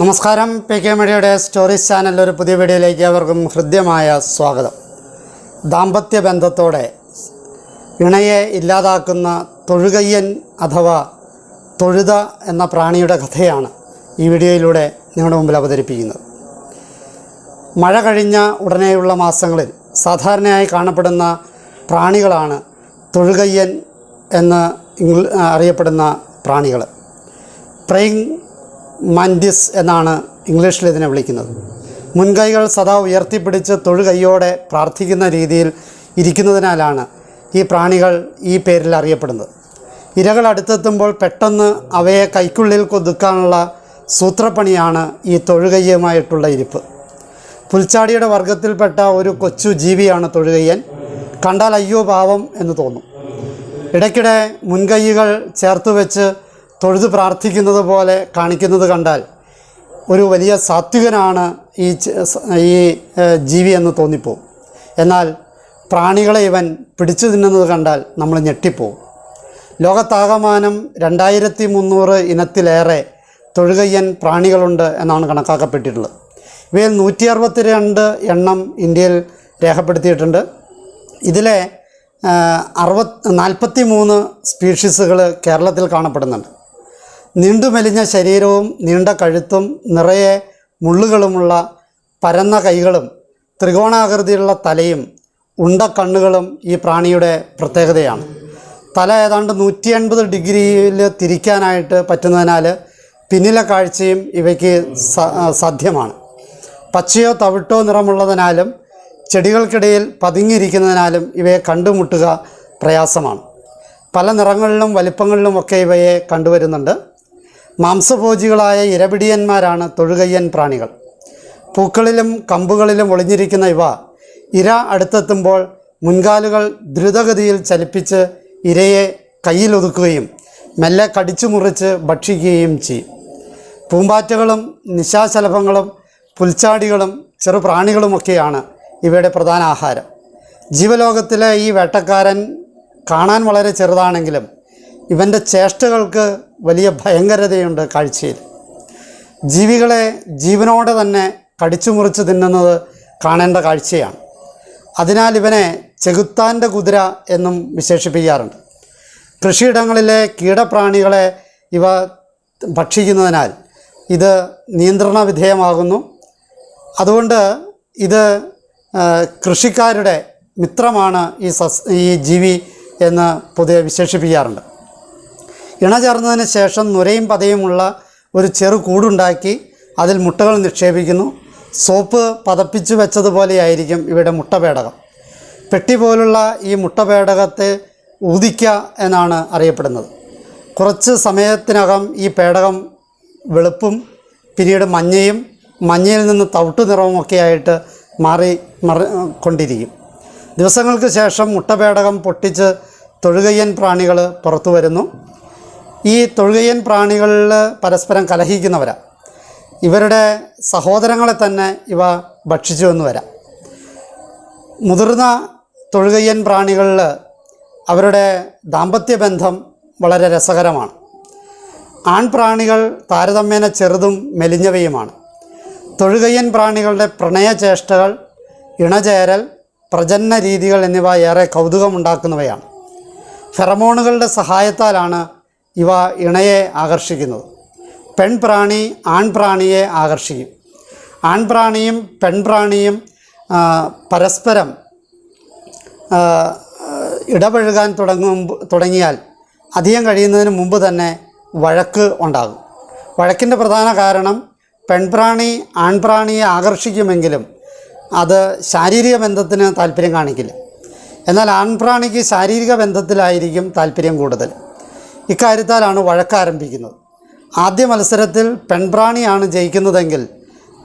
നമസ്കാരം. P K മീഡിയയുടെ stories ചാനലിൽ ഒരു പുതിയ വീഡിയോയിലേക്ക് അവർക്കും ഹൃദ്യമായ സ്വാഗതം. ദാമ്പത്യ ബന്ധത്തോടെ ഇണയെ ഇല്ലാതാക്കുന്ന തൊഴുകയ്യൻ അഥവാ തൊഴുത എന്ന പ്രാണിയുടെ കഥയാണ് ഈ വീഡിയോയിലൂടെ നിങ്ങളുടെ മുമ്പിൽ അവതരിപ്പിക്കുന്നത്. മഴ കഴിഞ്ഞ ഉടനെയുള്ള മാസങ്ങളിൽ സാധാരണയായി കാണപ്പെടുന്ന പ്രാണികളാണ് തൊഴുകയ്യൻ എന്ന് അറിയപ്പെടുന്ന പ്രാണികൾ. പ്രൈങ് മാൻഡിസ് എന്നാണ് ഇംഗ്ലീഷിൽ ഇതിനെ വിളിക്കുന്നത്. മുൻകൈകൾ സദാ ഉയർത്തിപ്പിടിച്ച് തൊഴുകൈയോടെ പ്രാർത്ഥിക്കുന്ന രീതിയിൽ ഇരിക്കുന്നതിനാലാണ് ഈ പ്രാണികൾ ഈ പേരിൽ അറിയപ്പെടുന്നത്. ഇരകൾ അടുത്തെത്തുമ്പോൾ പെട്ടെന്ന് അവയെ കൈക്കുള്ളിൽ കൊതുക്കാനുള്ള സൂത്രപ്പണിയാണ് ഈ തൊഴുകയ്യുമായിട്ടുള്ള ഇരിപ്പ്. പുൽച്ചാടിയുടെ വർഗത്തിൽപ്പെട്ട ഒരു കൊച്ചു ജീവിയാണ് തൊഴുകയ്യൻ. കണ്ടാൽ അയ്യോ പാവം എന്ന് തോന്നും. ഇടയ്ക്കിടെ മുൻകൈകൾ ചേർത്ത് വെച്ച് തൊഴുത് പ്രാർത്ഥിക്കുന്നത് പോലെ കാണിക്കുന്നത് കണ്ടാൽ ഒരു വലിയ സാത്വികനാണ് ഈ ഈ ജീവി എന്ന് തോന്നിപ്പോവും. എന്നാൽ പ്രാണികളെ ഇവൻ പിടിച്ചു തിന്നുന്നത് കണ്ടാൽ നമ്മൾ ഞെട്ടിപ്പോവും. ലോകത്താകമാനം രണ്ടായിരത്തി മുന്നൂറ് ഇനത്തിലേറെ തൊഴുകയ്യൻ പ്രാണികളുണ്ട് എന്നാണ് കണക്കാക്കപ്പെട്ടിട്ടുള്ളത്. ഇവയിൽ നൂറ്റി അറുപത്തിരണ്ട് എണ്ണം ഇന്ത്യയിൽ രേഖപ്പെടുത്തിയിട്ടുണ്ട്. ഇതിലെ അറുപത് നാൽപ്പത്തി മൂന്ന് സ്പീഷീസുകൾ കേരളത്തിൽ കാണപ്പെടുന്നുണ്ട്. നീണ്ടുമെലിഞ്ഞ ശരീരവും നീണ്ട കഴുത്തും നിറയെ മുള്ളുകളുമുള്ള പരന്ന കൈകളും ത്രികോണാകൃതിയിലുള്ള തലയും ഉണ്ട കണ്ണുകളും ഈ പ്രാണിയുടെ പ്രത്യേകതയാണ്. തല ഏതാണ്ട് നൂറ്റി എൺപത് ഡിഗ്രിയിൽ തിരിക്കാനായിട്ട് പറ്റുന്നതിനാൽ പിന്നിലെ കാഴ്ചയും ഇവയ്ക്ക് സാധ്യമാണ്. പച്ചയോ തവിട്ടോ നിറമുള്ളതിനാലും ചെടികൾക്കിടയിൽ പതുങ്ങിയിരിക്കുന്നതിനാലും ഇവയെ കണ്ടുമുട്ടുക പ്രയാസമാണ്. പല നിറങ്ങളിലും വലിപ്പങ്ങളിലുമൊക്കെ ഇവയെ കണ്ടുവരുന്നുണ്ട്. മാംസഭോജികളായ ഇരപിടിയന്മാരാണ് തൊഴുകയ്യൻ പ്രാണികൾ. പൂക്കളിലും കമ്പുകളിലും ഒളിഞ്ഞിരിക്കുന്ന ഇവ ഇര അടുത്തെത്തുമ്പോൾ മുൻകാലുകൾ ദ്രുതഗതിയിൽ ചലിപ്പിച്ച് ഇരയെ കയ്യിലൊതുക്കുകയും മെല്ലെ കടിച്ചു മുറിച്ച് ഭക്ഷിക്കുകയും ചെയ്യും. പൂമ്പാറ്റകളും നിശാശലഭങ്ങളും പുൽച്ചാടികളും ചെറുപ്രാണികളുമൊക്കെയാണ് ഇവയുടെ പ്രധാന ആഹാരം. ജീവലോകത്തിലെ ഈ വേട്ടക്കാരൻ കാണാൻ വളരെ ചെറുതാണെങ്കിലും ഇവന്റെ ചേഷ്ടകൾക്ക് വലിയ ഭയങ്കരതയുണ്ട് കാഴ്ചയിൽ. ജീവികളെ ജീവനോടെ തന്നെ കടിച്ചു മുറിച്ച് തിന്നുന്നത് കാണേണ്ട കാഴ്ചയാണ്. അതിനാൽ ഇവനെ ചെകുത്താന്റെ കുതിര എന്നും വിശേഷിപ്പിക്കാറുണ്ട്. കൃഷിയിടങ്ങളിലെ കീടപ്രാണികളെ ഇവ ഭക്ഷിക്കുന്നതിനാൽ ഇത് നിയന്ത്രണ വിധേയമാകുന്നു. അതുകൊണ്ട് ഇത് കൃഷിക്കാരുടെ മിത്രമാണ് ഈ സസ് ഈ ജീവി എന്ന് പൊതുവെ വിശേഷിപ്പിക്കാറുണ്ട്. ഇണ ചേർന്നതിന് ശേഷം നുരയും പതയുമുള്ള ഒരു ചെറു കൂടുണ്ടാക്കി അതിൽ മുട്ടകൾ നിക്ഷേപിക്കുന്നു. സോപ്പ് പതപ്പിച്ചു വെച്ചതുപോലെയായിരിക്കും ഇവിടെ മുട്ടപേടകം. പെട്ടി പോലുള്ള ഈ മുട്ടപേടകത്തെ ഊതിക്ക എന്നാണ് അറിയപ്പെടുന്നത്. കുറച്ച് സമയത്തിനകം ഈ പേടകം വെളുപ്പും പിന്നീട് മഞ്ഞയും മഞ്ഞയിൽ നിന്ന് തവിട്ടു നിറവുമൊക്കെ ആയിട്ട് മാറി മറി കൊണ്ടിരിക്കും. ദിവസങ്ങൾക്ക് ശേഷം മുട്ടപേടകം പൊട്ടിച്ച് തൊഴുകയ്യൻ പ്രാണികൾ പുറത്തു വരുന്നു. ഈ തൊഴുകയൻ പ്രാണികളിൽ പരസ്പരം കലഹിക്കുന്നവരാണ് ഇവരുടെ സഹോദരങ്ങളെ തന്നെ ഇവ ഭക്ഷിച്ചു എന്ന് വരാം. മുതിർന്ന തൊഴുകയ്യൻ പ്രാണികളിൽ അവരുടെ ദാമ്പത്യ ബന്ധം വളരെ രസകരമാണ്. ആൺപ്രാണികൾ താരതമ്യേന ചെറുതും മെലിഞ്ഞവയുമാണ്. തൊഴുകയ്യൻ പ്രാണികളുടെ പ്രണയചേഷ്ടകൾ ഇണചേരൽ പ്രജനന രീതികൾ എന്നിവ ഏറെ കൗതുകമുണ്ടാക്കുന്നവയാണ്. ഫെറമോണുകളുടെ സഹായത്താലാണ് ഇവ ഇണയെ ആകർഷിക്കുന്നത്. പെൺപ്രാണി ആൺപ്രാണിയെ ആകർഷിക്കും. ആൺപ്രാണിയും പെൺപ്രാണിയും പരസ്പരം ഇടപഴകാൻ തുടങ്ങും തുടങ്ങിയാൽ അധികം കഴിയുന്നതിന് മുമ്പ് തന്നെ വഴക്ക് ഉണ്ടാകും. വഴക്കിന്റെ പ്രധാന കാരണം പെൺപ്രാണി ആൺപ്രാണിയെ ആകർഷിക്കുമെങ്കിലും അത് ശാരീരിക ബന്ധത്തിന് താല്പര്യം കാണിക്കില്ല. എന്നാൽ ആൺപ്രാണിക്ക് ശാരീരിക ബന്ധത്തിലായിരിക്കും താല്പര്യം കൂടുതൽ. ഇക്കാര്യത്താലാണ് വഴക്ക് ആരംഭിക്കുന്നത് ആദ്യ മത്സരത്തിൽ പെൺപ്രാണിയാണ് ജയിക്കുന്നതെങ്കിൽ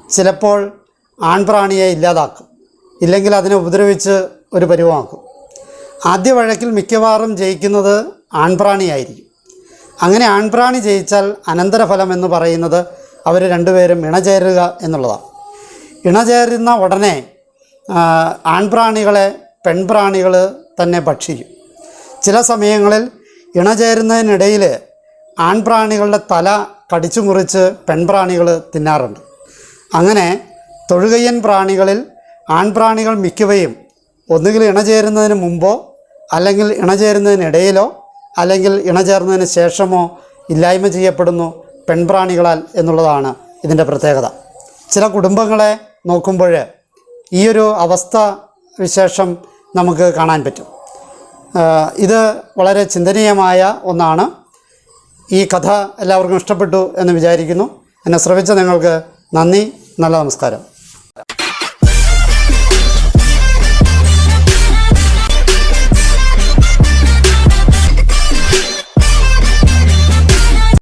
ചിലപ്പോൾ ആൺപ്രാണിയെ ഇല്ലാതാക്കും. ഇല്ലെങ്കിൽ അതിനെ ഉപദ്രവിച്ച് ഒരു പരിവമാക്കും. ആദ്യ വഴക്കിൽ മിക്കവാറും ജയിക്കുന്നത് ആൺപ്രാണിയായിരിക്കും. അങ്ങനെ ആൺപ്രാണി ജയിച്ചാൽ അനന്തരഫലം എന്ന് പറയുന്നത് അവർ രണ്ടുപേരും ഇണചേരുക എന്നുള്ളതാണ്. ഇണചേരുന്ന ഉടനെ ആൺപ്രാണികളെ പെൺപ്രാണികൾ തന്നെ ഭക്ഷിക്കും. ചില സമയങ്ങളിൽ ഇണചേരുന്നതിനിടയിൽ ആൺപ്രാണികളുടെ തല കടിച്ചു മുറിച്ച് പെൺപ്രാണികൾ തിന്നാറുണ്ട്. അങ്ങനെ തൊഴുകയ്യൻ പ്രാണികളിൽ ആൺപ്രാണികൾ മിക്കവയും ഒന്നുകിൽ ഇണചേരുന്നതിന് മുമ്പോ അല്ലെങ്കിൽ ഇണചേരുന്നതിനിടയിലോ അല്ലെങ്കിൽ ഇണചേർന്നതിന് ശേഷമോ ഇല്ലായ്മ ചെയ്യപ്പെടുന്നു പെൺപ്രാണികളാൽ എന്നുള്ളതാണ് ഇതിന്റെ പ്രത്യേകത. ചില കുടുംബങ്ങളെ നോക്കുമ്പോൾ ഈയൊരു അവസ്ഥ വിശേഷം നമുക്ക് കാണാൻ പറ്റും. ഇത് വളരെ ചിന്തനീയമായ ഒന്നാണ്. ഈ കഥ എല്ലാവർക്കും ഇഷ്ടപ്പെട്ടു എന്ന് വിചാരിക്കുന്നു. എന്നെ ശ്രമിച്ച നിങ്ങൾക്ക് നന്ദി നല്ല നമസ്കാരം.